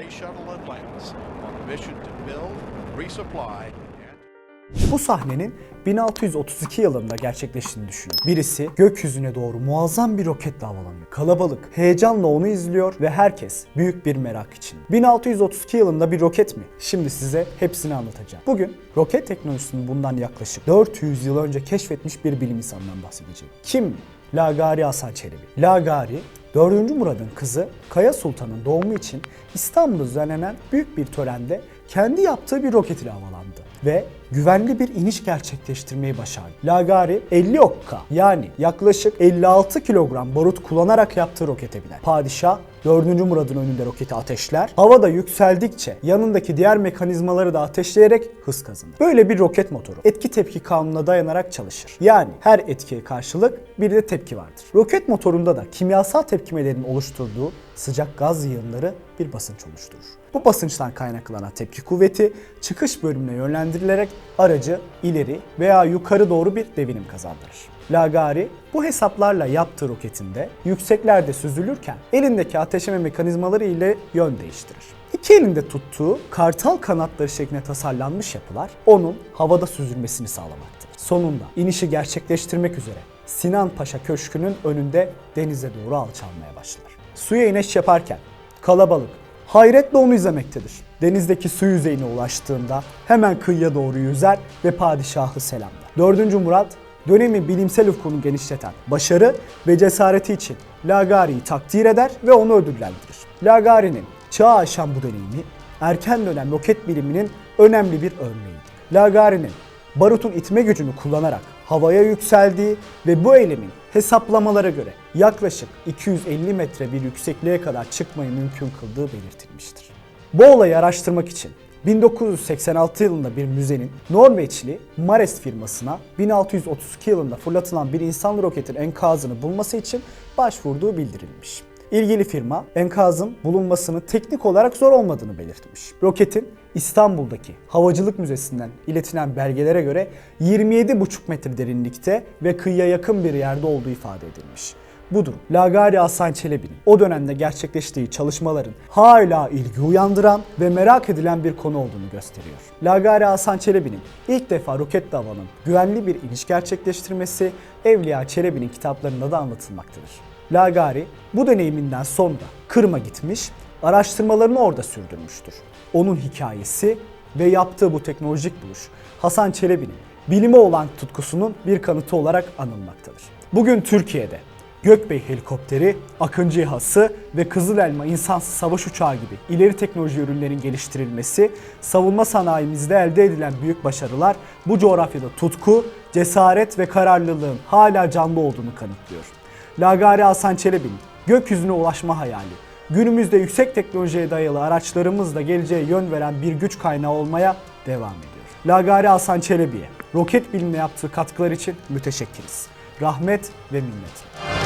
mission to build, resupply, Bu sahnenin 1632 yılında gerçekleştiğini düşünün. Birisi gökyüzüne doğru muazzam bir roketle havalanıyor. Kalabalık heyecanla onu izliyor ve herkes büyük bir merak için. 1632 yılında bir roket mi? Şimdi size hepsini anlatacağım. Bugün roket teknolojisinin bundan yaklaşık 400 yıl önce keşfetmiş bir bilim insanından bahsedeceğim. Kim? Lagari Hasan Çelebi. Lagari 4. Murad'ın kızı Kaya Sultan'ın doğumu için İstanbul'da düzenlenen büyük bir törende kendi yaptığı bir roket ile havalandı ve güvenli bir iniş gerçekleştirmeyi başardı. Lagari 50 okka yani yaklaşık 56 kilogram barut kullanarak yaptığı rokete biner. Padişah 4. Murad'ın önünde roketi ateşler. Havada yükseldikçe yanındaki diğer mekanizmaları da ateşleyerek hız kazanır. Böyle bir roket motoru etki tepki kanununa dayanarak çalışır. Yani her etkiye karşılık bir de tepki vardır. Roket motorunda da kimyasal tepkimelerin oluşturduğu sıcak gaz yığınları bir basınç oluşturur. Bu basınçtan kaynaklanan tepki kuvveti çıkış bölümüne yönlendirilerek aracı ileri veya yukarı doğru bir devinim kazandırır. Lagari bu hesaplarla yaptığı roketinde yükseklerde süzülürken elindeki ateşleme mekanizmaları ile yön değiştirir. İki elinde tuttuğu kartal kanatları şeklinde tasarlanmış yapılar onun havada süzülmesini sağlamaktadır. Sonunda inişi gerçekleştirmek üzere Sinan Paşa Köşkü'nün önünde denize doğru alçalmaya başlar. Suya iniş yaparken kalabalık hayretle onu izlemektedir. Denizdeki su yüzeyine ulaştığında hemen kıyıya doğru yüzer ve padişahı selamlar. 4. Murat dönemin bilimsel ufkunu genişleten başarı ve cesareti için Lagari'yi takdir eder ve onu ödüllendirir. Lagari'nin çağı aşan bu deneyimi erken dönem roket biliminin önemli bir örneğidir. Lagari'nin barutun itme gücünü kullanarak havaya yükseldiği ve bu eylemin hesaplamalara göre yaklaşık 250 metre bir yüksekliğe kadar çıkmayı mümkün kıldığı belirtilmiştir. Bu olayı araştırmak için 1986 yılında bir müzenin Norveçli Mares firmasına 1632 yılında fırlatılan bir insanlı roketin enkazını bulması için başvurduğu bildirilmiş. İlgili firma enkazın bulunmasının teknik olarak zor olmadığını belirtmiş. Roketin İstanbul'daki Havacılık Müzesi'nden iletilen belgelere göre 27,5 metre derinlikte ve kıyıya yakın bir yerde olduğu ifade edilmiş. Bu durum Lagari Hasan Çelebi'nin o dönemde gerçekleştiği çalışmaların hala ilgi uyandıran ve merak edilen bir konu olduğunu gösteriyor. Lagari Hasan Çelebi'nin ilk defa roket davanın güvenli bir iniş gerçekleştirmesi Evliya Çelebi'nin kitaplarında da anlatılmaktadır. Lagari bu deneyiminden sonra Kırım'a gitmiş, araştırmalarını orada sürdürmüştür. Onun hikayesi ve yaptığı bu teknolojik buluş Hasan Çelebi'nin bilime olan tutkusunun bir kanıtı olarak anılmaktadır. Bugün Türkiye'de Gökbey helikopteri, Akıncı İHA'sı ve Kızıl Elma insansız savaş uçağı gibi ileri teknoloji ürünlerin geliştirilmesi, savunma sanayimizde elde edilen büyük başarılar bu coğrafyada tutku, cesaret ve kararlılığın hala canlı olduğunu kanıtlıyor. Lagari Hasan Çelebi'nin gökyüzüne ulaşma hayali, günümüzde yüksek teknolojiye dayalı araçlarımızla geleceğe yön veren bir güç kaynağı olmaya devam ediyor. Lagari Hasan Çelebi'ye roket bilimine yaptığı katkılar için müteşekkiriz. Rahmet ve minnet.